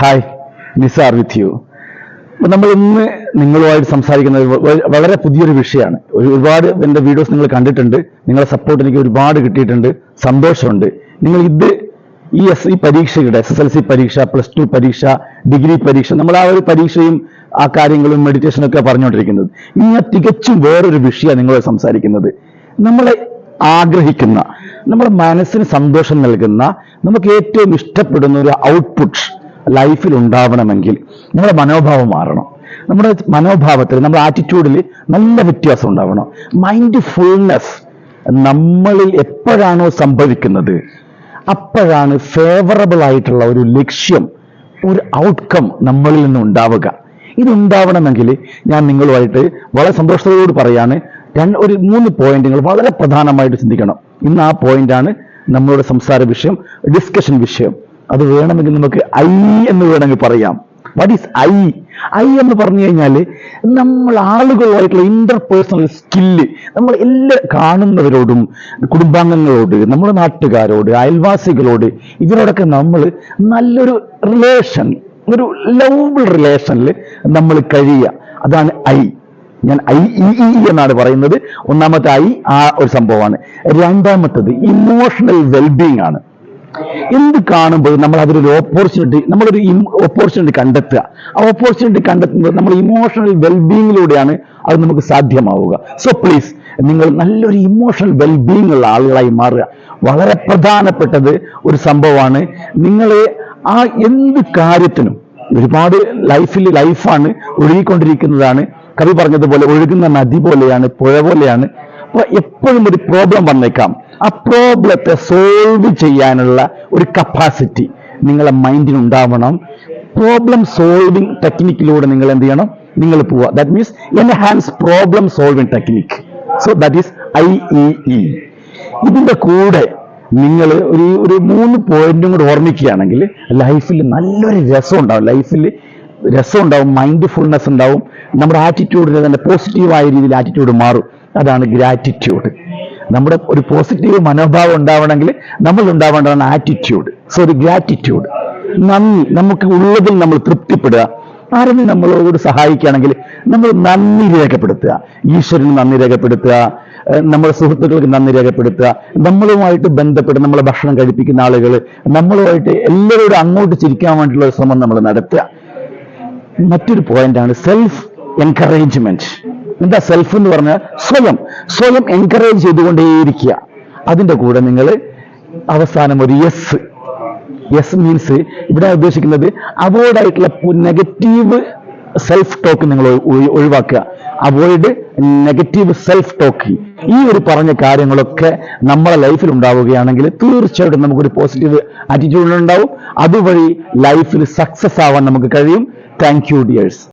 Hi Nisar with you നമ്മൾ ഇന്ന് നിങ്ങളുമായിട്ട് സംസാരിക്കുന്നത് വളരെ പുതിയൊരു വിഷയമാണ്. ഒരുപാട് എന്റെ വീഡിയോസ് നിങ്ങൾ കണ്ടിട്ടുണ്ട്. നിങ്ങളുടെ സപ്പോർട്ട് എനിക്ക് ഒരുപാട് കിട്ടിയിട്ടുണ്ട്. സന്തോഷമുണ്ട്. നിങ്ങൾ ഇത് ഈ എസ് ഈ പരീക്ഷയുടെ എസ് എസ് എൽ സി പരീക്ഷ പ്ലസ് ടു പരീക്ഷ ഡിഗ്രി പരീക്ഷ നമ്മൾ ആ ഒരു പരീക്ഷയും ആ കാര്യങ്ങളും മെഡിറ്റേഷനും ഒക്കെ പറഞ്ഞുകൊണ്ടിരിക്കുന്നത്. ഇങ്ങനെ തികച്ചും വേറൊരു വിഷയമാണ് നിങ്ങളോട് സംസാരിക്കുന്നത്. നമ്മളെ ആഗ്രഹിക്കുന്ന നമ്മുടെ മനസ്സിന് സന്തോഷം നൽകുന്ന നമുക്ക് ഏറ്റവും ഇഷ്ടപ്പെടുന്ന ഒരു ഔട്ട്പുട്ട് ലൈഫിൽ ഉണ്ടാവണമെങ്കിൽ നമ്മുടെ മനോഭാവം മാറണം. നമ്മുടെ മനോഭാവത്തിൽ നമ്മുടെ ആറ്റിറ്റ്യൂഡിൽ നല്ല വ്യത്യാസം ഉണ്ടാവണം. മൈൻഡ് ഫുൾനെസ് നമ്മളിൽ എപ്പോഴാണോ സംഭവിക്കുന്നത് അപ്പോഴാണ് ഫേവറബിൾ ആയിട്ടുള്ള ഒരു ലക്ഷ്യം ഒരു ഔട്ട്കം നമ്മളിൽ നിന്ന് ഉണ്ടാവുക. ഇതുണ്ടാവണമെങ്കിൽ ഞാൻ നിങ്ങളുമായിട്ട് വളരെ സന്തോഷത്തോട് പറയാണ് രണ്ട് ഒരു മൂന്ന് പോയിന്റുകൾ വളരെ പ്രധാനമായിട്ട് ചിന്തിക്കണം. ഇന്ന് ആ പോയിന്റാണ് നമ്മളുടെ സംസാര വിഷയം ഡിസ്കഷൻ വിഷയം. അത് വേണമെങ്കിൽ നമുക്ക് ഐ എന്ന് വേണമെങ്കിൽ പറയാം. What is I? ഐ എന്ന് പറഞ്ഞു കഴിഞ്ഞാൽ നമ്മൾ ആളുകളുമായിട്ടുള്ള ഇന്റർപേഴ്സണൽ സ്കില്ല് നമ്മൾ എല്ലാ കാണുന്നവരോടും കുടുംബാംഗങ്ങളോട് നമ്മുടെ നാട്ടുകാരോട് അയൽവാസികളോട് ഇവരോടൊക്കെ നമ്മൾ നല്ലൊരു റിലേഷൻ ഒരു ലവബിൾ റിലേഷനിൽ നമ്മൾ കഴിയുക. അതാണ് ഐ. ഞാൻ ഐ ഇ ഇ എന്നാണ് പറയുന്നത്. ഒന്നാമത്തെ ഐ ആ ഒരു സംഭവമാണ്. രണ്ടാമത്തത് ഇമോഷണൽ വെൽബീങ് ആണ്. എന്ത് കാണുമ്പോൾ നമ്മൾ അതിലൊരു ഓപ്പർച്യൂണിറ്റി നമ്മളൊരു ഓപ്പർച്യൂണിറ്റി കണ്ടെത്തുക. ആ ഓപ്പർച്യൂണിറ്റി കണ്ടെത്തുന്നത് നമ്മൾ ഇമോഷണൽ വെൽബീങ്ങിലൂടെയാണ് അത് നമുക്ക് സാധ്യമാവുക. സോ പ്ലീസ് നിങ്ങൾ നല്ലൊരു ഇമോഷണൽ വെൽബീങ് ഉള്ള ആളുകളായി മാറുക. വളരെ പ്രധാനപ്പെട്ടത് ഒരു സംഭവമാണ്. നിങ്ങളെ ആ എന്ത് കാര്യത്തിനും ഒരുപാട് ലൈഫിൽ ലൈഫാണ് ഒഴുകിക്കൊണ്ടിരിക്കുന്നതാണ്. കവി പറഞ്ഞതുപോലെ ഒഴുകുന്ന നദി പോലെയാണ് പുഴ പോലെയാണ് അപ്പൊ എപ്പോഴും ഒരു പ്രോബ്ലം വന്നേക്കാം. ആ പ്രോബ്ലത്തെ സോൾവ് ചെയ്യാനുള്ള ഒരു കപ്പാസിറ്റി നിങ്ങളെ മൈൻഡിന് ഉണ്ടാവണം. പ്രോബ്ലം സോൾവിങ് ടെക്നിക്കിലൂടെ നിങ്ങൾ എന്ത് ചെയ്യണം? നിങ്ങൾ പോവുക. That means enhance problem solving technique so that is I E E ഇതിന്റെ കൂടെ നിങ്ങൾ ഒരു ഒരു മൂന്ന് പോയിന്റും കൂടെ ഓർമ്മിക്കുകയാണെങ്കിൽ ലൈഫിൽ നല്ലൊരു രസം ഉണ്ടാവും. ലൈഫിൽ രസം ഉണ്ടാവും മൈൻഡ് ഫുൾനെസ് ഉണ്ടാവും. നമ്മുടെ ആറ്റിറ്റ്യൂഡിന് തന്നെ പോസിറ്റീവായ രീതിയിൽ ആറ്റിറ്റ്യൂഡ് മാറും. അതാണ് ഗ്രാറ്റിറ്റ്യൂഡ് നമ്മുടെ ഒരു പോസിറ്റീവ് മനോഭാവം ഉണ്ടാവണമെങ്കിൽ നമ്മൾ ഉണ്ടാവേണ്ടതാണ് ആറ്റിറ്റ്യൂഡ് സോറി ഗ്രാറ്റിറ്റ്യൂഡ് നന്ദി. നമുക്ക് ഉള്ളതിൽ നമ്മൾ തൃപ്തിപ്പെടുക. ആരെങ്കിലും നമ്മളോട് സഹായിക്കുകയാണെങ്കിൽ നമ്മൾ നന്ദി രേഖപ്പെടുത്തുക. ഈശ്വരന് നന്ദി രേഖപ്പെടുത്തുക. നമ്മുടെ സുഹൃത്തുക്കൾക്ക് നന്ദി രേഖപ്പെടുത്തുക. നമ്മളുമായിട്ട് ബന്ധപ്പെട്ട് നമ്മളെ ഭക്ഷണം കഴിപ്പിക്കുന്ന ആളുകൾ നമ്മളുമായിട്ട് എല്ലാവരോടും അങ്ങോട്ട് ചിരിക്കാൻ വേണ്ടിയുള്ള ശ്രമം നമ്മൾ നടത്തുക. മറ്റൊരു പോയിന്റാണ് സെൽഫ് എൻകറേജ്മെന്റ് എന്താ സെൽഫ് എന്ന് പറഞ്ഞാൽ സ്വയം. സ്വയം എൻകറേജ് ചെയ്തുകൊണ്ടേയിരിക്കുക. അതിന്റെ കൂടെ നിങ്ങൾ അവസാനം ഒരു യെസ് യെസ് മീൻസ് ഇവിടെ ഉദ്ദേശിക്കുന്നത് അവോയ്ഡ് ആയിട്ടുള്ള നെഗറ്റീവ് സെൽഫ് ടോക്ക് നിങ്ങൾ ഒഴിവാക്കുക. അവോയ്ഡ് നെഗറ്റീവ് സെൽഫ് ടോക്ക് ഈ ഒരു പറഞ്ഞ കാര്യങ്ങളൊക്കെ നമ്മളെ ലൈഫിൽ ഉണ്ടാവുകയാണെങ്കിൽ തീർച്ചയായിട്ടും നമുക്കൊരു പോസിറ്റീവ് ആറ്റിറ്റ്യൂഡ് ഉണ്ടാവും. അതുവഴി ലൈഫിൽ സക്സസ് ആവാൻ നമുക്ക് കഴിയും. Thank you dears